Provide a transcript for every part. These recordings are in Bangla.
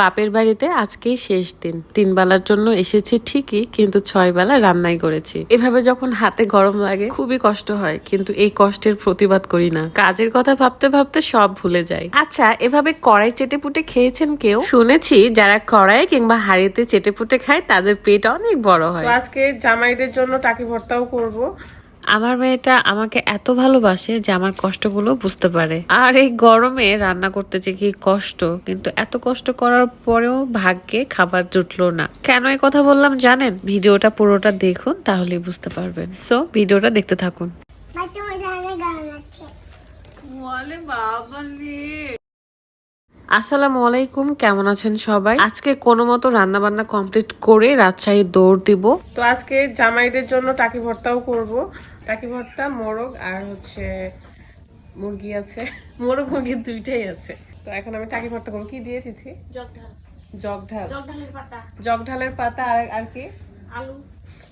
বাপের বাড়িতে আজকেই শেষ দিন। তিন বেলার জন্য এসেছি ঠিকই, কিন্তু ছয় বেলা রান্নাই করেছি। এভাবে যখন হাতে গরম লাগে, খুবই কষ্ট হয়, কিন্তু এই কষ্টের প্রতিবাদ করি না। কাজের কথা ভাবতে ভাবতে সব ভুলে যাই। আচ্ছা এভাবে কড়াই চেটে পুটে খেয়েছেন কেউ? শুনেছি, যারা কড়াই কিংবা হাড়িতে চেটে পুটে খায়, তাদের পেট অনেক বড় হয়। আজকে জামাইদের জন্য টাকি ভর্তাও করব। আমার মেয়েটা আমাকে এত ভালোবাসে যে আমার কষ্টগুলো বুঝতে পারে। আর এই গরমে রান্না করতে যে কি কষ্ট কিন্তু এত কষ্ট করার পরেও ভাগ্যে খাবার জুটলো না। কেন এই কথা বললাম জানেন? ভিডিওটা পুরোটা দেখুন তাহলেই বুঝতে পারবেন। সো ভিডিওটা দেখতে থাকুন। বাবা আসসালামু আলাইকুম কেমন আছেন সবাই? আজকে কোনো মতো রান্না বান্না কমপ্লিট করে রাজশাহী দৌড় দিব। তো আজকে জামাইদের জন্য টাকি ভর্তাও করব। টাকি ভর্তা মোরগ আর হচ্ছে মুরগি আছে। মোরগ মুরগি দুইটাই আছে। তো এখন আমি টাকি ভর্তা করব। কি দিয়ে তিথি? জগ ঢাল। জগ ঢালের পাতা। আর আর কি? আলু।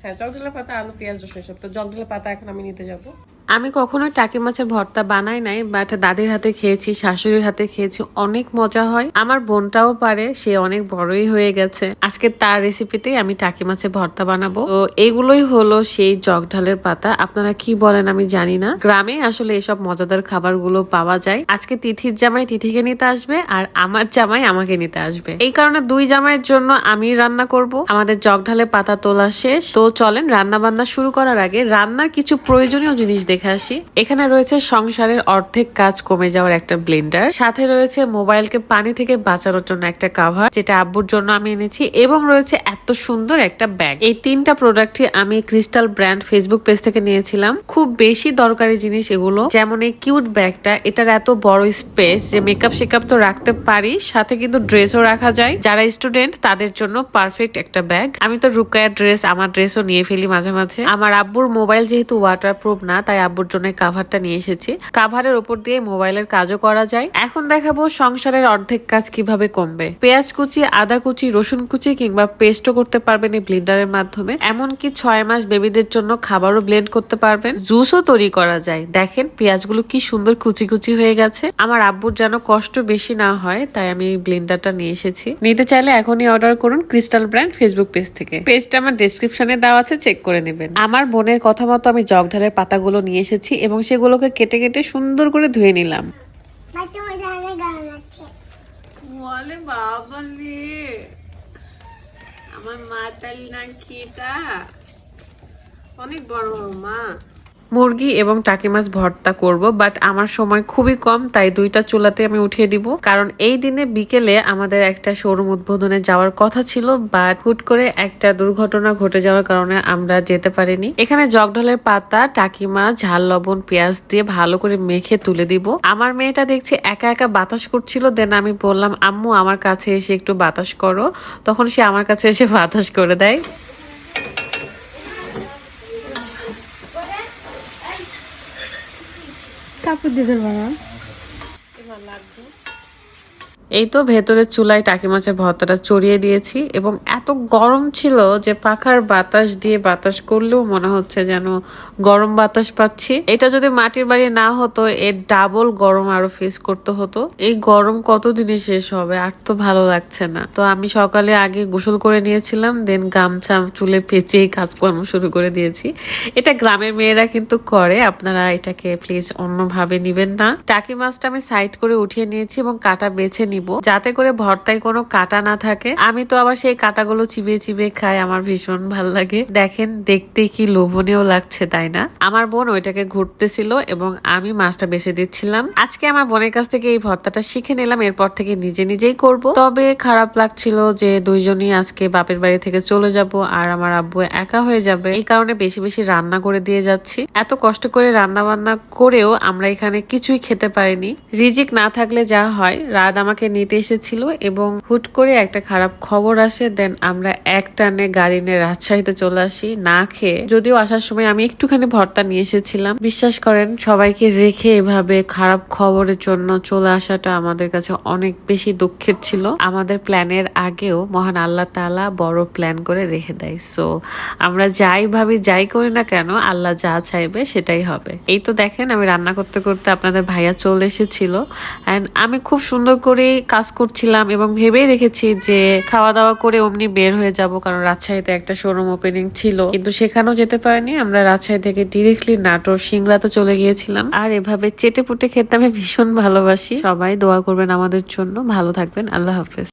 হ্যাঁ জগ ঢালের পাতা আলু পেঁয়াজ রসুন সব তো জগ ঢালের পাতা এখন আমি নিতে যাব। আমি কখনোই টাকি মাছের ভর্তা বানাই নাই বাট দাদির হাতে খেয়েছি, শাশুড়ির হাতে খেয়েছি, অনেক মজা হয়। আমার বোনটাও পারে, সে অনেক বড়ই হয়ে গেছে। আজকে তার রেসিপিতেই আমি টাকি মাছের ভর্তা বানাবো। তো এগুলোই হলো সেই জগঢালের পাতা। আপনারা কি বলেন আমি জানি না। গ্রামে আসলে এসব মজাদার খাবারগুলো পাওয়া যায়। আজকে তিথির জামাই তিথিকে নিতে আসবে, আর আমার জামাই আমাকে নিতে আসবে। এই কারণে দুই জামাইয়ের জন্য আমি রান্না করব। আমাদের জগঢালে পাতা তোলা শেষ। তো চলেন রান্না বান্না শুরু করার আগে রান্নার কিছু প্রয়োজনীয় জিনিস দেখে আসি। এখানে রয়েছে সংসারের অর্ধেক কাজ কমে যাওয়ার একটা ব্লেন্ডার সাথে রয়েছে মোবাইলকে পানি থেকে বাঁচানোর জন্য একটা কাভার যেটা আব্বুর জন্য আমি এনেছি, এবং রয়েছে এত সুন্দর একটা ব্যাগ এই তিনটা প্রোডাক্টই আমি ক্রিস্টাল ব্র্যান্ড ফেসবুক পেজ থেকে নিয়েছিলাম। খুব বেশি দরকারি জিনিস এগুলো, যেমন এই কিউট ব্যাগটা এটার এত বড় স্পেস যে মেকআপ শেকআপ তো রাখতে পারি, সাথে কিন্তু ড্রেসও রাখা যায়। যারা স্টুডেন্ট তাদের জন্য পারফেক্ট একটা ব্যাগ আমি তো রুকায়ার ড্রেস আমার ড্রেসও নিয়ে ফেলি মাঝে মাঝে। আমার আব্বুর মোবাইল যেহেতু ওয়াটার প্রুফ না, তাই আব্বুর জন্য কাভারটা নিয়ে এসেছি। কাভারের উপর দিয়ে মোবাইলের কাজও করা যায়। এখন দেখাবো সংসারের অর্ধেক কাজ কীভাবে কমবে। পেঁয়াজ কুচি, আদা কুচি, রসুন কুচি কিংবা পেস্টও করতে পারবেন এই ব্লেন্ডারের মাধ্যমে। এমনকি ছয় মাস বেবিদের জন্য খাবারও ব্লেন্ড করতে পারবেন। জুসও তৈরি করা যায়। দেখেন পেঁয়াজগুলো কি সুন্দর কুচি কুচি হয়ে গেছে। আমার আব্বুর যেন কষ্ট বেশি না হয়, তাই আমি এই ব্লেন্ডারটা নিয়ে এসেছি। নিতে চাইলে এখনই অর্ডার করুন ক্রিস্টাল ব্র্যান্ড ফেসবুক পেজ থেকে। পেজটা আমার ডেসক্রিপশনে দেওয়া আছে চেক করে নেবেন। আমার বোনের কথা মতো আমি জগঢালের পাতাগুলো নিয়ে এসেছি এবং সেগুলোকে কেটে কেটে সুন্দর করে ধুয়ে নিলাম। বলে বাবা আমার মাতাল নাকি অনেক বড় মা। মুরগি এবং টাকি মাছ ভর্তা করব বাট আমার সময় খুবই কম, তাই দুইটা চুলাতে আমি উঠিয়ে দিব। কারণ এই দিনে বিকেলে আমাদের একটা শোরুম উদ্বোধনে যাওয়ার কথা ছিল বাট হুট করে একটা দুর্ঘটনা ঘটে যাওয়ার কারণে আমরা যেতে পারিনি। এখানে জগঢলের পাতা, টাকি মাছ, ঝাল, লবণ, পেঁয়াজ দিয়ে ভালো করে মেখে তুলে দিব। আমার মেয়েটা দেখছি একা একা বাতাস করছিল দেন আমি বললাম, আম্মু, আমার কাছে এসে একটু বাতাস করো। তখন সে আমার কাছে এসে বাতাস করে দেয়। কাপড় এবার পারো এই তো ভেতরের চুলায় টাকি মাছের ভর্তাটা চড়িয়ে দিয়েছি এবং এত গরম ছিল যে পাখার বাতাস দিয়ে বাতাস করলেও মনে হচ্ছে যেন গরম বাতাস পাচ্ছি। এটা যদি মাটির বাড়ি না হতো এর ডাবল গরম আরও ফেস করতে হতো। এই গরম কতদিনে শেষ হবে আর তো ভালো লাগছে না। তো আমি সকালে আগে গোসল করে নিয়েছিলাম দেন গামছা, চুলে পেঁচেই কাজকর্ম শুরু করে দিয়েছি। এটা গ্রামের মেয়েরা কিন্তু করে, আপনারা এটাকে প্লিজ অন্যভাবে নিবেন না। টাকি মাছটা আমি সাইড করে উঠিয়ে নিয়েছি এবং কাটা বেছে নিব। যাতে করে ভর্তায় কোনো কাটা না থাকে। আমি তো আবার সেই কাটাগুলো চিবিয়ে চিবিয়ে খাই, আমার ভীষণ ভালো লাগে। দেখেন, দেখতে কি লোভনীয় লাগছে, তাই না? আমার বোন ওইটাকে ঘুরতেছিল এবং আমি মাছটা বেছে দিচ্ছিলাম। আজকে আমার বোনের কাছ থেকে এই ভর্তাটা শিখে নিলাম, এরপর থেকে নিজে নিজেই করব। তবে খারাপ লাগছিল যে দুইজনই আজকে বাপের বাড়ি থেকে চলে যাব আর আমার আব্বু একা হয়ে যাবে। এই কারণে বেশি বেশি রান্না করে দিয়ে যাচ্ছি। এত কষ্ট করে রান্না বান্না করেও আমরা এখানে কিছুই খেতে পারিনি। রিজিক না থাকলে যা হয়, রাত আমাকে নিতে এসেছিল এবং হুট করে একটা খারাপ খবর আসে দেন আমরা এক টানে গাড়ি নিয়ে রাজশাহীতে চলে আসি, না খেয়ে। যদিও আসার সময় আমি একটুখানি ভর্তা নিয়ে এসেছিলাম। বিশ্বাস করেন, সবাইকে রেখে এভাবে খারাপ খবরের জন্য চলে আসাটা আমাদের কাছে অনেক বেশি দুঃখের ছিল। আমাদের প্ল্যানের আগেও মহান আল্লাহ তালা বড় প্ল্যান করে রেখে দেয়। সো আমরা যাই ভাবি, যাই করি না কেন, আল্লাহ যা চাইবে সেটাই হবে। এই তো দেখেন, আমি রান্না করতে করতে আপনাদের ভাইয়া চলে এসেছিল। অ্যান্ড আমি খুব সুন্দর করেই কাজ করছিলাম এবং ভেবেই রেখেছি যে খাওয়া দাওয়া করে অমনি বের হয়ে যাব, কারণ রাজশাহীতে একটা শোরুম ওপেনিং ছিল। কিন্তু সেখানেও যেতে পারিনি, আমরা রাজশাহী থেকে ডিরেক্টলি নাটোর সিংড়াতে চলে গিয়েছিলাম। আর এভাবে চেটে পুটে খেতে আমি ভীষণ ভালোবাসি। সবাই দোয়া করবেন আমাদের জন্য। ভালো থাকবেন। আল্লাহ হাফেজ।